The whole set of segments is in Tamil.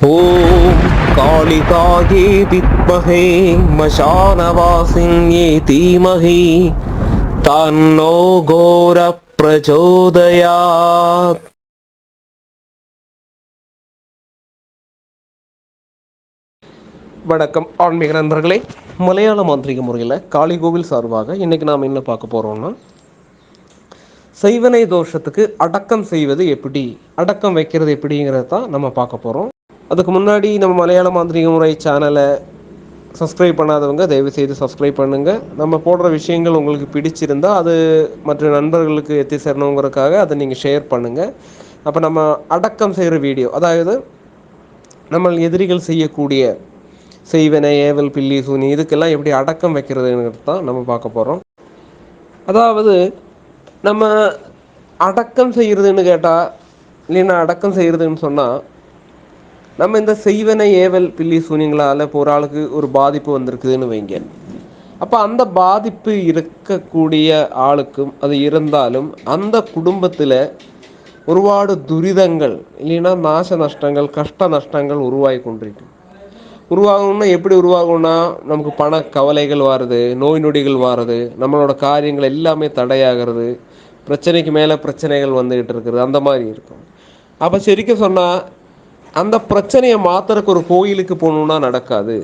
ॐ कालिकायै विद्महे मशानवासिन्ये धीमहि तन्नो घोरप्रचोदयात् வணக்கம் ஆன்மீக நண்பர்களே மலையாள மாந்திரிக முறையில் காளி கோவில் சார்பாக இன்னைக்கு நாம் என்ன பார்க்க போகிறோம்னா செய்வனை தோஷத்துக்கு அடக்கம் செய்வது எப்படி அடக்கம் வைக்கிறது எப்படிங்கிறத தான் நம்ம பார்க்க போகிறோம் அதுக்கு முன்னாடி நம்ம மலையாள மாந்திரிக முறை சேனலை சப்ஸ்கிரைப் பண்ணாதவங்க தயவு செய்து சப்ஸ்கிரைப் பண்ணுங்கள் நம்ம போடுற விஷயங்கள் உங்களுக்கு பிடிச்சிருந்தா அது மற்ற நண்பர்களுக்கு எத்தி சேரணுங்கிறதுக்காக அதை நீங்கள் ஷேர் பண்ணுங்கள் அப்போ நம்ம அடக்கம் செய்கிற வீடியோ அதாவது நம்ம எதிரிகள் செய்யக்கூடிய செய்வனை ஏவல் பில்லி சூனி இதுக்கெல்லாம் எப்படி அடக்கம் வைக்கிறதுங்கிறது தான் நம்ம பார்க்க போகிறோம் அதாவது நம்ம அடக்கம் செய்கிறதுன்னு கேட்டால் இல்லைன்னா அடக்கம் செய்கிறதுன்னு சொன்னால் நம்ம இந்த செய்வன ஏவல் பில்லி சூனியங்களால் இப்போ ஒரு ஆளுக்கு ஒரு பாதிப்பு வந்திருக்குதுன்னு வைங்க அப்போ அந்த பாதிப்பு இருக்கக்கூடிய ஆளுக்கும் அது இருந்தாலும் அந்த குடும்பத்தில் ஒருபாடு துரிதங்கள் இல்லைன்னா நாச நஷ்டங்கள் கஷ்ட நஷ்டங்கள் உருவாகி கொண்டிருக்கு. உருவாகணும்னா எப்படி உருவாகும்னா நமக்கு பண கவலைகள் வருது நோய் நொடிகள் வாருது நம்மளோட காரியங்கள் எல்லாமே தடையாகிறது பிரச்சனைக்கு மேலே பிரச்சனைகள் வந்துக்கிட்டு இருக்குது அந்த மாதிரி இருக்கும். அப்போ சரிக்க சொன்னால் அந்த பிரச்சனையை மாத்துறதுக்கு ஒரு கோயிலுக்கு போகணுன்னா நடக்காது.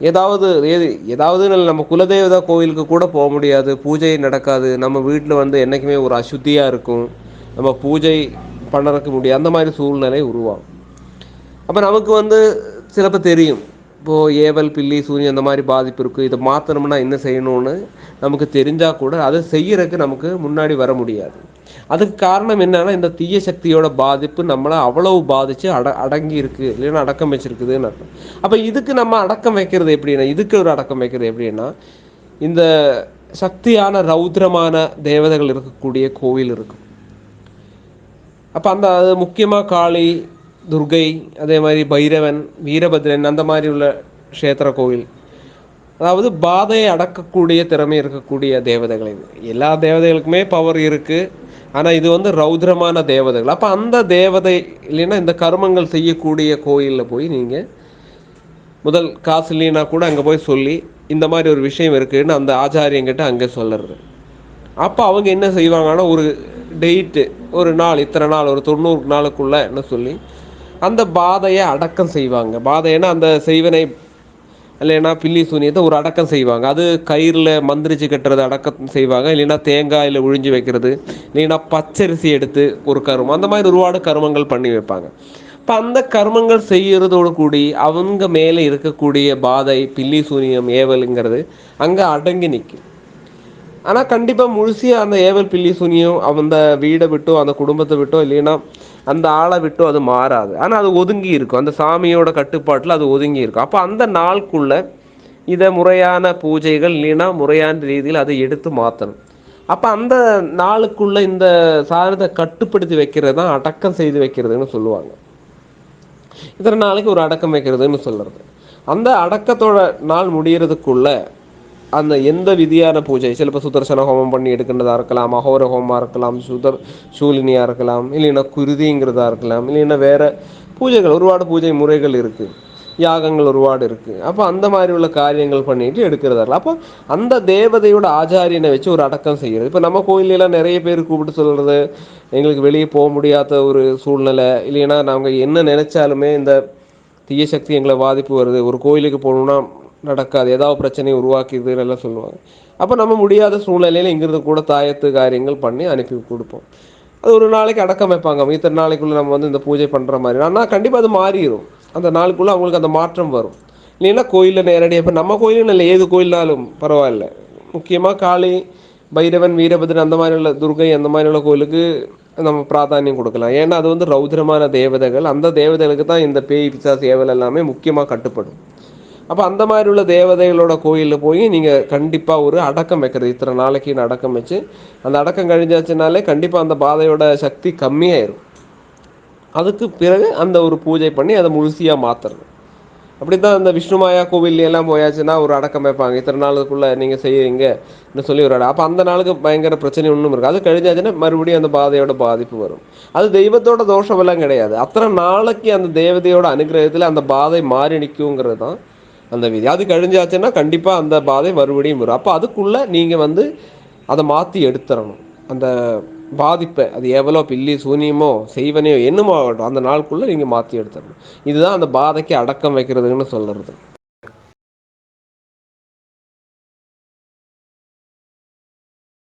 ஏதாவது ஏது ஏதாவது நம்ம குலதெய்வதா கோயிலுக்கு கூட போக முடியாது. பூஜை நடக்காது. நம்ம வீட்டில் வந்து என்றைக்குமே ஒரு அசுத்தியாக இருக்கும். நம்ம பூஜை பண்ணறதுக்கு முடியாது அந்த மாதிரி சூழ்நிலை உருவாகும். அப்போ நமக்கு வந்து சிலப்போ தெரியும். இப்போது ஏவல் பில்லி சூரியன் அந்த மாதிரி பாதிப்பு இருக்குது இதை மாற்றணும்னா என்ன செய்யணும்னு நமக்கு தெரிஞ்சால் கூட அதை செய்யறதுக்கு நமக்கு முன்னாடி வர முடியாது. அதுக்கு காரணம் என்னன்னா இந்த தீய சக்தியோட பாதிப்பு நம்மளை அவ்வளவு பாதித்து அட அடங்கி இருக்குது இல்லைன்னா அடக்கம் வச்சிருக்குதுன்னு அர்த்தம். அப்போ இதுக்கு நம்ம அடக்கம் வைக்கிறது எப்படின்னா இதுக்கு ஒரு அடக்கம் வைக்கிறது எப்படின்னா இந்த சக்தியான ரௌத்ரமான தேவதைகள் இருக்கக்கூடிய கோவில் இருக்கும். அப்போ அந்த அது முக்கியமாக காளி துர்கை அதே மாதிரி பைரவன் வீரபத்ரன் அந்த மாதிரி உள்ள க்ஷேத்திர கோவில் அதாவது பாதையை அடக்கக்கூடிய திறமை இருக்கக்கூடிய தேவதைகள் இது எல்லா தேவதைகளுக்குமே பவர் இருக்குது ஆனால் இது வந்து ரௌத்ரமான தேவதைகள் அப்போ அந்த தேவதை இல்லைன்னா இந்த கர்மங்கள் செய்யக்கூடிய கோயிலில் போய் நீங்கள் முதல் காசு இல்லைன்னா கூட அங்கே போய் சொல்லி இந்த மாதிரி ஒரு விஷயம் இருக்குதுன்னு அந்த ஆச்சாரியங்கிட்ட அங்கே சொல்லுறது அப்போ அவங்க என்ன செய்வாங்கன்னா ஒரு டேட்டு ஒரு நாள் இத்தனை நாள் ஒரு தொண்ணூறு நாளுக்குள்ள என்ன சொல்லி அந்த பாதையை அடக்கம் செய்வாங்க. பாதைன்னா அந்த செய்வனை இல்லைன்னா பில்லி சூனியத்தை ஒரு அடக்கம் செய்வாங்க. அது கயிறில் மந்திரிச்சு கட்டுறது அடக்கம் செய்வாங்க. இல்லைன்னா தேங்காயில் உழிஞ்சு வைக்கிறது இல்லைன்னா பச்சரிசி எடுத்து ஒரு கருமம். அந்த மாதிரி ஒருபாடு கருமங்கள் பண்ணி வைப்பாங்க. இப்போ அந்த கர்மங்கள் செய்கிறதோடு கூடி அவங்க மேலே இருக்கக்கூடிய பாதை பில்லி சூனியம் ஏவலுங்கிறது அங்கே அடங்கி நிற்கும் ஆனால் கண்டிப்பாக முழுசியாக அந்த ஏவல் பில்லி சுனியும் அந்த வீடை விட்டோ அந்த குடும்பத்தை விட்டோ இல்லைன்னா அந்த ஆளை விட்டோ அது மாறாது. ஆனால் அது ஒதுங்கி இருக்கும். அந்த சாமியோட கட்டுப்பாட்டில் அது ஒதுங்கி இருக்கும். அப்போ அந்த நாளுக்குள்ள இதை முறையான பூஜைகள் இல்லைன்னா முறையான ரீதியில் அதை எடுத்து மாற்றணும் அப்போ அந்த நாளுக்குள்ள இந்த சாதனத்தை கட்டுப்படுத்தி வைக்கிறது தான் அடக்கம் செய்து வைக்கிறதுன்னு சொல்லுவாங்க. இத்தனை நாளைக்கு ஒரு அடக்கம் வைக்கிறதுன்னு சொல்கிறது அந்த அடக்கத்தோட நாள் முடிகிறதுக்குள்ளே அந்த எந்த விதியான பூஜை? சிலப்போ சுதர்சன ஹோமம் பண்ணி எடுக்கின்றதா இருக்கலாம் அகோர ஹோமமாக இருக்கலாம் சுதர் சூலினியாக இருக்கலாம் இல்லைன்னா குருதிங்கிறதா இருக்கலாம் இல்லைன்னா வேறு பூஜைகள் ஒருபாடு பூஜை முறைகள் இருக்குது யாகங்கள் ஒருபாடு இருக்குது அப்போ அந்த மாதிரி உள்ள காரியங்கள் பண்ணிட்டு எடுக்கிறதா இருக்கலாம். அப்போ அந்த தேவதையோட ஆச்சாரியனை வச்சு ஒரு அடக்கம் செய்கிறது இப்போ நம்ம கோயிலெலாம் நிறைய பேர் கூப்பிட்டு சொல்கிறது எங்களுக்கு வெளியே போக முடியாத ஒரு சூழ்நிலை இல்லைன்னா நாங்கள் என்ன நினச்சாலுமே இந்த தீய சக்தி எங்களை பாதிப்பு வருது ஒரு கோயிலுக்கு போகணுன்னா நடக்காது. ஏதாவது பிரச்சனையை உருவாக்கிது எல்லாம் சொல்லுவாங்க. அப்போ நம்ம முடியாத சூழ்நிலையில் இங்கிருந்து கூட தாயத்து காரியங்கள் பண்ணி அனுப்பி கொடுப்போம். அது ஒரு நாளைக்கு அடக்கம் வைப்பாங்க. இத்தனை நாளைக்குள்ளே நம்ம வந்து இந்த பூஜை பண்ணுற மாதிரி. ஆனால் கண்டிப்பாக அது மாறிடும் அந்த நாளுக்குள்ளே அவங்களுக்கு அந்த மாற்றம் வரும். இல்லைன்னா கோயிலில் நேரடியாக இப்போ நம்ம கோயிலும் இல்லை. ஏது கோயில்னாலும் பரவாயில்ல. முக்கியமாக காளி பைரவன் வீரபத்ரன் அந்த மாதிரி உள்ள துர்கை அந்த மாதிரி உள்ள கோயிலுக்கு நம்ம பிராதானியம் கொடுக்கலாம். ஏன்னா அது வந்து ரௌத்ரமான தேவதைகள். அந்த தேவதைகளுக்கு தான் இந்த பேய் பிசாஸ் ஏவல் எல்லாமே முக்கியமாக கட்டுப்படும். அப்போ அந்த மாதிரி உள்ள தேவதைகளோட கோயிலில் போய் நீங்கள் கண்டிப்பாக ஒரு அடக்கம் வைக்கிறது. இத்தனை நாளைக்கு அடக்கம் வச்சு அந்த அடக்கம் கழிஞ்சாச்சுனாலே கண்டிப்பாக அந்த பாதையோட சக்தி கம்மியாயிரும். அதுக்கு பிறகு அந்த ஒரு பூஜை பண்ணி அதை முழுசியாக மாற்றுறது அப்படித்தான் அந்த விஷ்ணுமாயா மாயா எல்லாம் போயாச்சுன்னா ஒரு அடக்கம் வைப்பாங்க. இத்தனை நாளுக்குள்ளே நீங்கள் செய்வீங்க சொல்லி ஒரு இடம் அப்போ அந்த நாளுக்கு பயங்கர பிரச்சனை ஒன்றும் இருக்குது. அது கழிஞ்சாச்சுன்னா மறுபடியும் அந்த பாதையோட பாதிப்பு வரும். அது தெய்வத்தோட தோஷமெல்லாம் கிடையாது. அத்தனை நாளைக்கு அந்த தேவதையோட அனுகிரகத்தில் அந்த பாதை மாறி நிற்குங்கிறது தான் அந்த விதி. அது கழிஞ்சாச்சுன்னா கண்டிப்பாக அந்த பாதை மறுபடியும் வரும். அப்போ அதுக்குள்ளே நீங்கள் வந்து அதை மாற்றி எடுத்துடணும் அந்த பாதிப்பை அது எவ்வளோ பில்லி சூனியமோ செய்வனையோ என்னமோ ஆகட்டும் அந்த நாளுக்குள்ளே நீங்கள் மாற்றி எடுத்துடணும் இதுதான் அந்த பாதைக்கு அடக்கம் வைக்கிறதுன்னு சொல்கிறது